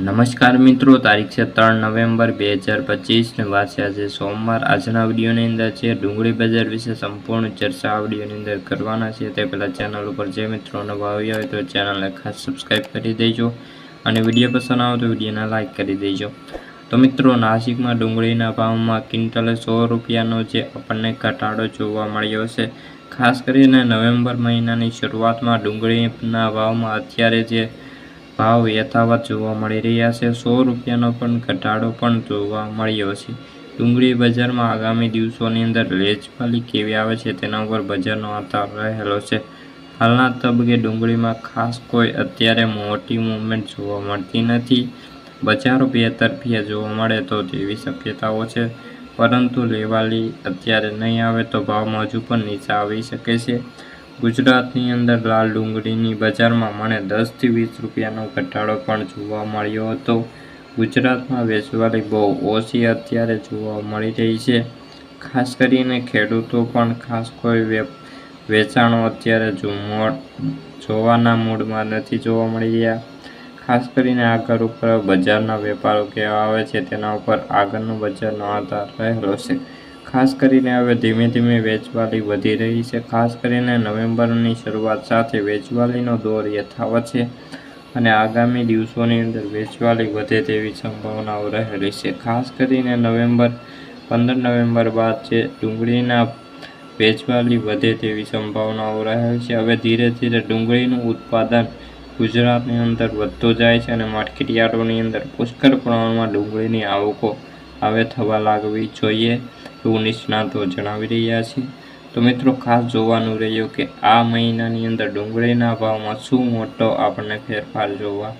નમસ્કાર મિત્રો, તારીખ છે ત્રણ નવેમ્બર બે હજાર પચીસને વાર છે. આજે સોમવાર. આજના વિડીયોની અંદર છે, ડુંગળી બજાર વિશે સંપૂર્ણ ચર્ચા આ વિડીયોની અંદર કરવાના છે. તે પહેલાં ચેનલ ઉપર જે મિત્રો નવા આવ્યા હોય તો ચેનલને ખાસ સબસ્ક્રાઈબ કરી દેજો અને વીડિયો પસંદ આવે તો વિડીયોને લાઇક કરી દેજો. તો મિત્રો, નાસિકમાં ડુંગળીના ભાવમાં ક્વિન્ટલે સો રૂપિયાનો જે આપણને ઘટાડો જોવા મળ્યો છે. ખાસ કરીને નવેમ્બર મહિનાની શરૂઆતમાં ડુંગળીના ભાવમાં અત્યારે જે ભાવ યથાવત જોવા મળી રહ્યા છે. સો રૂપિયાનો પણ ઘટાડો પણ જોવા મળ્યો છે. ડુંગળી બજારમાં આગામી દિવસોની અંદર વેચવાલી કેવી આવે છે તેના ઉપર બજારનો આધાર રહેલો છે. હાલના તબક્કે ડુંગળીમાં ખાસ કોઈ અત્યારે મોટી મૂવમેન્ટ જોવા મળતી નથી. બજારો બેતરફીયા જોવા મળે તો તેવી શક્યતાઓ છે. પરંતુ લેવાલી અત્યારે નહીં આવે તો ભાવમાં હજુ પણ નીચે આવી શકે છે. ગુજરાતની અંદર લાલ ડુંગળીની બજારમાં મને દસથી વીસ રૂપિયાનો ઘટાડો પણ જોવા મળ્યો હતો. ગુજરાતમાં વેચવાલી બહુ ઓછી અત્યારે જોવા મળી રહી છે. ખાસ કરીને ખેડૂતો પણ ખાસ કોઈ વેચાણો અત્યારે જોવાના મૂડમાં નથી જોવા મળી રહ્યા. ખાસ કરીને આગળ ઉપર બજારના વેપારો કેવા આવે છે તેના ઉપર આગળનો બજારનો આધાર રહેલો છે. ખાસ કરીને હવે ધીમે ધીમે વેચવાલી વધી રહી છે. ખાસ કરીને નવેમ્બરની શરૂઆત સાથે વેચવાલીનો દોર યથાવત છે અને આગામી દિવસોની અંદર વેચવાલી વધે તેવી સંભાવનાઓ રહેલી છે. ખાસ કરીને નવેમ્બર, પંદર નવેમ્બર બાદ જે ડુંગળીના વેચવાલી વધે તેવી સંભાવનાઓ રહેલી છે. હવે ધીરે ધીરે ડુંગળીનું ઉત્પાદન ગુજરાતની અંદર વધતું જાય છે અને માર્કેટયાર્ડોની અંદર પુષ્કળ પ્રમાણમાં ડુંગળીની આવકો હવે થવા લાગવી જોઈએ. એવું નિષ્ણાતો જણાવી રહ્યા છે. તો મિત્રો, ખાસ જોવાનું રહ્યું કે આ મહિનાની અંદર ડુંગળીના ભાવમાં શું મોટો આપણને ફેરફાર જોવા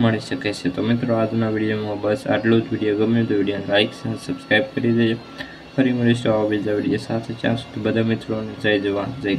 મળી શકે છે. તો મિત્રો, આજના વિડીયોમાં બસ આટલું જ. વીડિયો ગમે તો વિડીયોને લાઇક અને સબસ્ક્રાઈબ કરી દેજો. ફરી મળીશું આવા બીજા વીડિયો સાથે. ત્યાં સુધી બધા મિત્રોને જય જવાન, જય